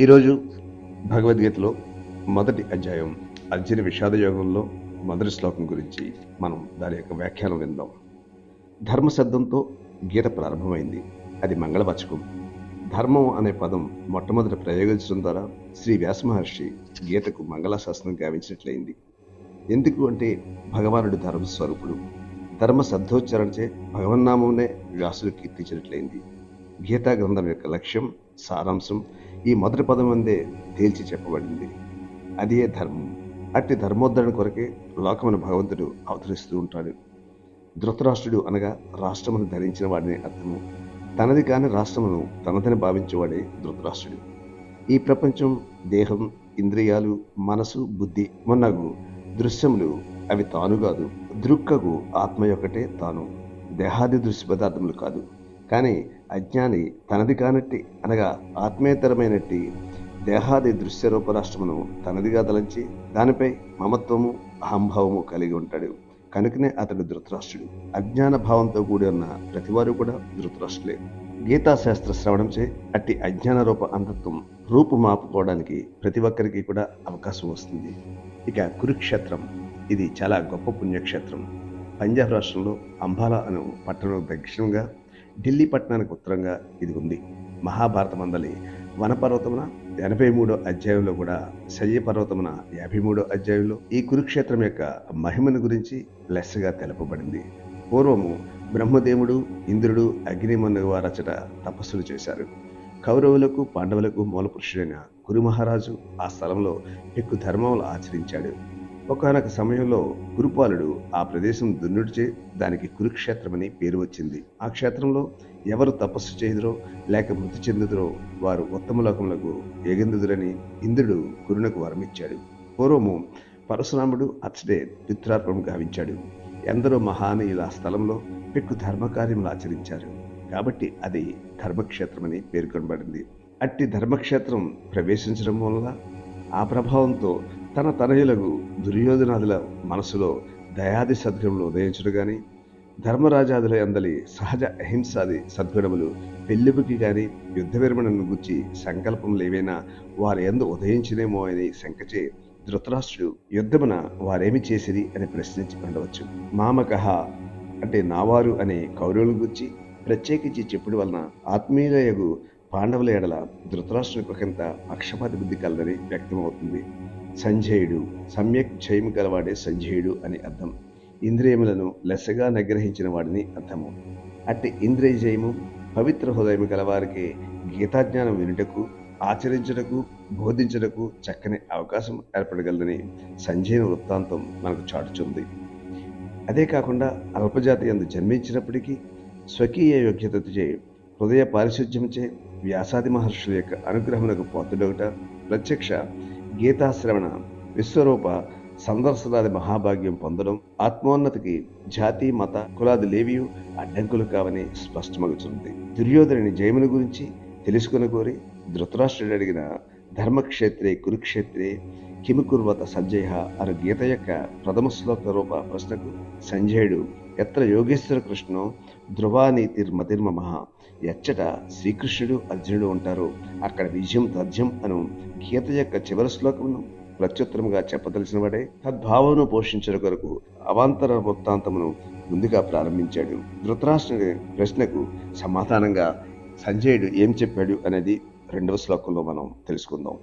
ఈరోజు భగవద్గీతలో మొదటి అధ్యాయం అర్జున విషాద యోగంలో మొదటి శ్లోకం గురించి మనం దాని యొక్క వ్యాఖ్యానం విందాం. ధర్మశబ్దంతో గీత ప్రారంభమైంది. అది మంగళవాచకం. ధర్మం అనే పదం మొట్టమొదట ప్రయోగించడం ద్వారా శ్రీ వ్యాస మహర్షి గీతకు మంగళాశాసనం గావించినట్లయింది. ఎందుకు అంటే భగవానుడు ధర్మస్వరూపుడు. ధర్మ శబ్దోచ్చారణచే భగవన్నామంనే వ్యాసుడు కీర్తించినట్లయింది. గీతా గ్రంథం యొక్క లక్ష్యం సారాంశం ఈ మొదటి పదం అందే తేల్చి చెప్పబడింది. అదే ధర్మం. అట్టి ధర్మోద్ధరణ కొరకే లోకమైన భగవంతుడు అవతరిస్తూ ఉంటాడు. ధృతరాష్ట్రుడు అనగా రాష్ట్రమును ధరించిన వాడిని అర్థము. తనది కాని రాష్ట్రమును తనదని భావించేవాడే ధృతరాష్ట్రుడు. ఈ ప్రపంచం దేహం ఇంద్రియాలు మనసు బుద్ధి మొన్నగు దృశ్యములు అవి తాను కాదు దృక్కగు ఆత్మ యొక్కటే తాను. దేహాది దృశ్య పదార్థములు కాదు. కానీ అజ్ఞాని తనది కానట్టి అనగా ఆత్మేతరమైనట్టి దేహాది దృశ్య రూపరాష్ట్రమును తనదిగా తలంచి దానిపై మమత్వము అహంభావము కలిగి ఉంటాడు. కనుకనే అతడు ధృతరాష్ట్రుడు. అజ్ఞాన భావంతో కూడి ఉన్న ప్రతివారు కూడా ధృతరాష్ట్రులే. గీతాశాస్త్ర శ్రవణంచే అట్టి అజ్ఞాన రూప అంధత్వం రూపు మాపుకోవడానికి ప్రతి ఒక్కరికి కూడా అవకాశం వస్తుంది. ఇక కురుక్షేత్రం. ఇది చాలా గొప్ప పుణ్యక్షేత్రం. పంజాబ్ రాష్ట్రంలో అంబాలా అను పట్టణం దక్షిణంగా ఢిల్లీ పట్టణానికి ఉత్తరంగా ఇది ఉంది. మహాభారత మందలి వనపర్వతమున ఎనభై మూడో అధ్యాయంలో కూడా శయ్య పర్వతమున యాభై మూడో అధ్యాయంలో ఈ కురుక్షేత్రం యొక్క మహిమను గురించి లెస్సగా తెలపబడింది. పూర్వము బ్రహ్మదేవుడు ఇంద్రుడు అగ్నిమన్ను రచట తపస్సులు చేశారు. కౌరవులకు పాండవులకు మూలపురుషుడైన కురు మహారాజు ఆ స్థలంలో ఎక్కువ ధర్మములు ఆచరించాడు. ఒకనొక సమయంలో కురుపాలుడు ఆ ప్రదేశం దున్నుడిచే దానికి కురుక్షేత్రమని పేరు వచ్చింది. ఆ క్షేత్రంలో ఎవరు తపస్సు చేయుదురో లేక మృతి చెందుదురో వారు ఉత్తమ లోకములకు ఎగెందుదురని ఇంద్రుడు కురునకు వరమిచ్చాడు. పూర్వము పరశురాముడు అచ్చడే పిత్రార్పణం గావించాడు. ఎందరో మహానీయుల ఆ స్థలంలో పెక్కు ధర్మకార్యములు ఆచరించారు. కాబట్టి అది ధర్మక్షేత్రమని పేర్కొనబడింది అట్టి ధర్మక్షేత్రం ప్రవేశించడం వల్ల ఆ ప్రభావంతో తన తనయులకు దుర్యోధనాదుల మనసులో దయాది సద్గుణములు ఉదయించుడు కానీ ధర్మరాజాదుల అందలి సహజ అహింసాది సద్గుణములు పెళ్ళిపుకి గాని యుద్ధ విరమణను గుర్చి సంకల్పములు ఏవైనా వారి ఎందు ఉదయించినేమో అని శంకచే ధృతరాష్ట్రుడు యుద్ధమున వారేమి చేసిరి అని ప్రశ్నించి ఉండవచ్చు. మామకహ అంటే నావారు అనే కౌరవుల గురించి ప్రత్యేకించి చెప్పుడు వలన ఆత్మీయులయగు పాండవుల ఎడల ధృతరాష్ట్రునికి ఒకంత పక్షపాతి బుద్ధి కలదని వ్యక్తమవుతుంది. సంజయుడు. సమ్యక్ జయము గలవాడే సంజయుడు అని అర్థం. ఇంద్రియములను లెస్సగా నిగ్రహించిన వాడిని అర్థము. అట్టి ఇంద్రియ జయము పవిత్ర హృదయము గలవారికి గీతాజ్ఞానం వినుటకు ఆచరించుటకు బోధించుటకు చక్కని అవకాశం ఏర్పడగలదని సంజయన వృత్తాంతం మనకు చాటుచుంది. అదే కాకుండా అల్పజాతి అందు జన్మించినప్పటికీ స్వకీయ యోగ్యతచే హృదయ పారిశుధ్యముచే వ్యాసాది మహర్షుల యొక్క అనుగ్రహములకు పొందుడొకట ప్రత్యక్ష గీతాశ్రవణ విశ్వరూప సందర్శనాది మహాభాగ్యం పొందడం ఆత్మోన్నతికి జాతి మత కులాది లేవియు అడ్డంకులు కావని స్పష్టమగుచుంది. దుర్యోధనుని జయముని గురించి తెలుసుకుని కోరి ధృతరాష్ట్రుడు అడిగిన ధర్మక్షేత్రే కురుక్షేత్రే కిముకుర్వత సంజయ అను గీత యొక్క ప్రథమ శ్లోక రూప ప్రశ్నకు సంజయుడు ఎత్ర యోగేశ్వర కృష్ణో ధ్రువానీతిర్మతిర్మమ ఎచ్చట శ్రీకృష్ణుడు అర్జునుడు ఉంటారు. అక్కడ విజయం తథ్యం అను గీత యొక్క చివరి శ్లోకమును ప్రత్యుత్తరముగా చెప్పదలిసిన వాడే తద్భావమును పోషించడం కొరకు అవాంతర వృత్తాంతమును ముందుగా ప్రారంభించాడు. ధృతరాష్ట్రుడి ప్రశ్నకు సమాధానంగా సంజయుడు ఏం చెప్పాడు అనేది రెండవ శ్లోకంలో మనం తెలుసుకుందాం.